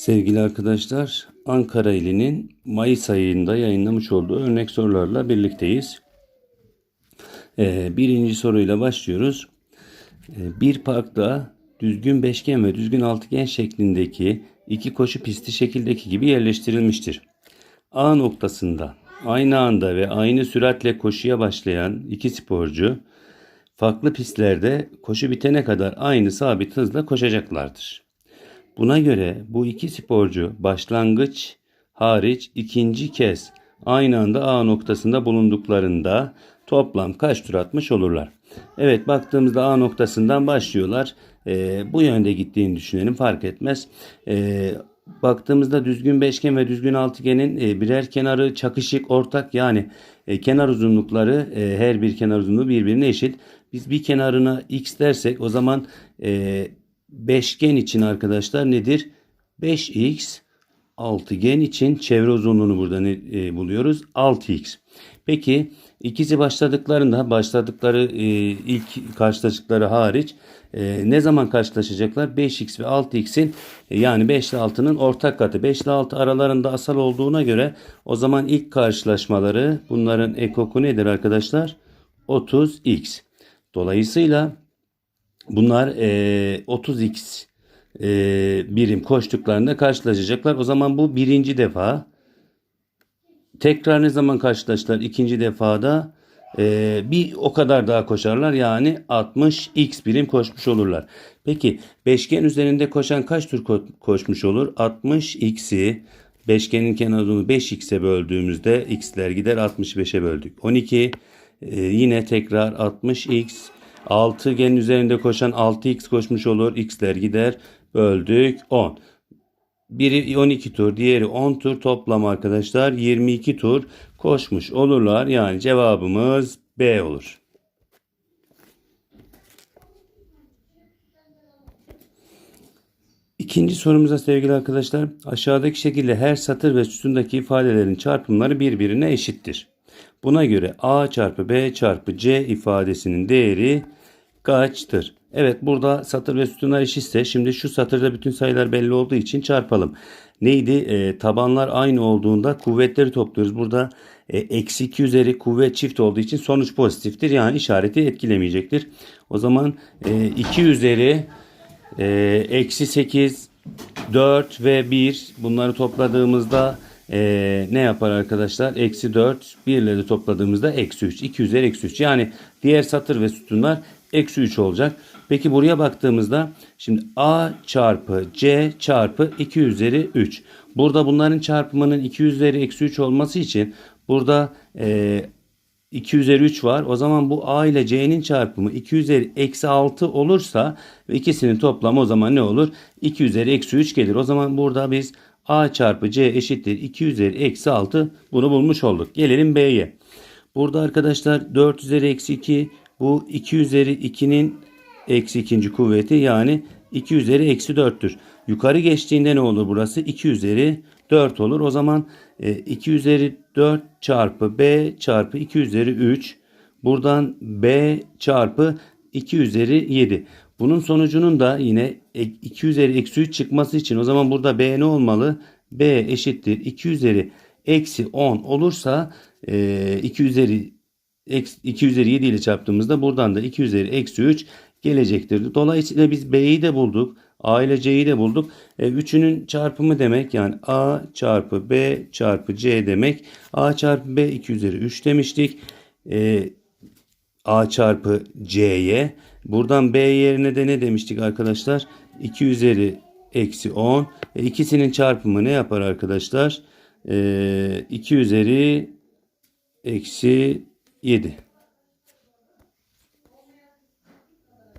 Sevgili arkadaşlar, Ankara ilinin Mayıs ayında yayınlamış olduğu örnek sorularla birlikteyiz. Ee, birinci soruyla başlıyoruz. Ee, bir parkta düzgün beşgen ve düzgün altıgen şeklindeki iki koşu pisti şekildeki gibi yerleştirilmiştir. A noktasında aynı anda ve aynı süratle koşuya başlayan iki sporcu farklı pistlerde koşu bitene kadar aynı sabit hızla koşacaklardır. Buna göre bu iki sporcu başlangıç hariç ikinci kez aynı anda A noktasında bulunduklarında toplam kaç tur atmış olurlar? Evet baktığımızda A noktasından başlıyorlar. Ee, bu yönde gittiğini düşünelim fark etmez. Ee, baktığımızda düzgün beşgen ve düzgün altıgenin e, birer kenarı çakışık ortak yani e, kenar uzunlukları e, her bir kenar uzunluğu birbirine eşit. Biz bir kenarına x dersek o zaman e, beşgen için arkadaşlar nedir? 5x altıgen için çevre uzunluğunu burada ne, e, buluyoruz? 6x. Peki ikisi başladıklarında başladıkları e, ilk karşılaştıkları hariç e, ne zaman karşılaşacaklar? 5x ve 6x'in e, yani 5 ile 6'nın ortak katı. 5 ile 6 aralarında asal olduğuna göre o zaman ilk karşılaşmaları bunların ekoku nedir arkadaşlar? 30x. Dolayısıyla Bunlar e, 30x e, birim koştuklarında karşılaşacaklar. O zaman bu birinci defa. Tekrar ne zaman karşılaştılar? İkinci defada e, bir o kadar daha koşarlar. Yani 60x birim koşmuş olurlar. Peki beşgen üzerinde koşan kaç tur ko- koşmuş olur? 60x'i beşgenin kenar uzunluğu 5x'e böldüğümüzde x'ler gider 65'e böldük. 12 e, yine tekrar 60x Altıgenin üzerinde koşan 6x koşmuş olur. X'ler gider. Böldük 10. Biri 12 tur, diğeri 10 tur toplam arkadaşlar 22 tur koşmuş olurlar. Yani cevabımız B olur. İkinci sorumuza sevgili arkadaşlar aşağıdaki şekilde her satır ve sütundaki ifadelerin çarpımları birbirine eşittir. Buna göre A çarpı B çarpı C ifadesinin değeri kaçtır? Evet burada satır ve sütunlar eşitse şimdi şu satırda bütün sayılar belli olduğu için çarpalım. Neydi? E, tabanlar aynı olduğunda kuvvetleri topluyoruz. Burada e, eksi 2 üzeri kuvvet çift olduğu için sonuç pozitiftir. Yani işareti etkilemeyecektir. O zaman e, 2 üzeri e, eksi 8 4 ve 1 bunları topladığımızda e, ne yapar arkadaşlar? Eksi 4 1 ile de topladığımızda eksi 3. 2 üzeri eksi 3. Yani diğer satır ve sütunlar eksi 3 olacak. Peki buraya baktığımızda şimdi A çarpı C çarpı 2 üzeri 3. Burada bunların çarpımının 2 üzeri eksi 3 olması için burada e, 2 üzeri 3 var. O zaman bu A ile C'nin çarpımı 2 üzeri eksi 6 olursa ve ikisinin toplamı o zaman ne olur? 2 üzeri eksi 3 gelir. O zaman burada biz A çarpı C eşittir 2 üzeri eksi 6 bunu bulmuş olduk. Gelelim B'ye. Burada arkadaşlar 4 üzeri eksi 2 bu 2 üzeri 2'nin eksi ikinci kuvveti yani 2 üzeri eksi 4'tür. Yukarı geçtiğinde ne olur burası? 2 üzeri 4 olur. O zaman 2 üzeri 4 çarpı B çarpı 2 üzeri 3. Buradan B çarpı 2 üzeri 7. Bunun sonucunun da yine 2 üzeri eksi 3 çıkması için o zaman burada B ne olmalı? B eşittir 2 üzeri eksi 10 olursa 2 üzeri 2 üzeri 7 ile çarptığımızda buradan da 2 üzeri eksi 3 gelecektir. Dolayısıyla biz B'yi de bulduk. A ile C'yi de bulduk. E, üçünün çarpımı demek yani A çarpı B çarpı C demek. A çarpı B 2 üzeri 3 demiştik. E, A çarpı C'ye. Buradan B yerine de ne demiştik arkadaşlar? 2 üzeri eksi 10. E, ikisinin çarpımı ne yapar arkadaşlar? E, 2 üzeri eksi 7.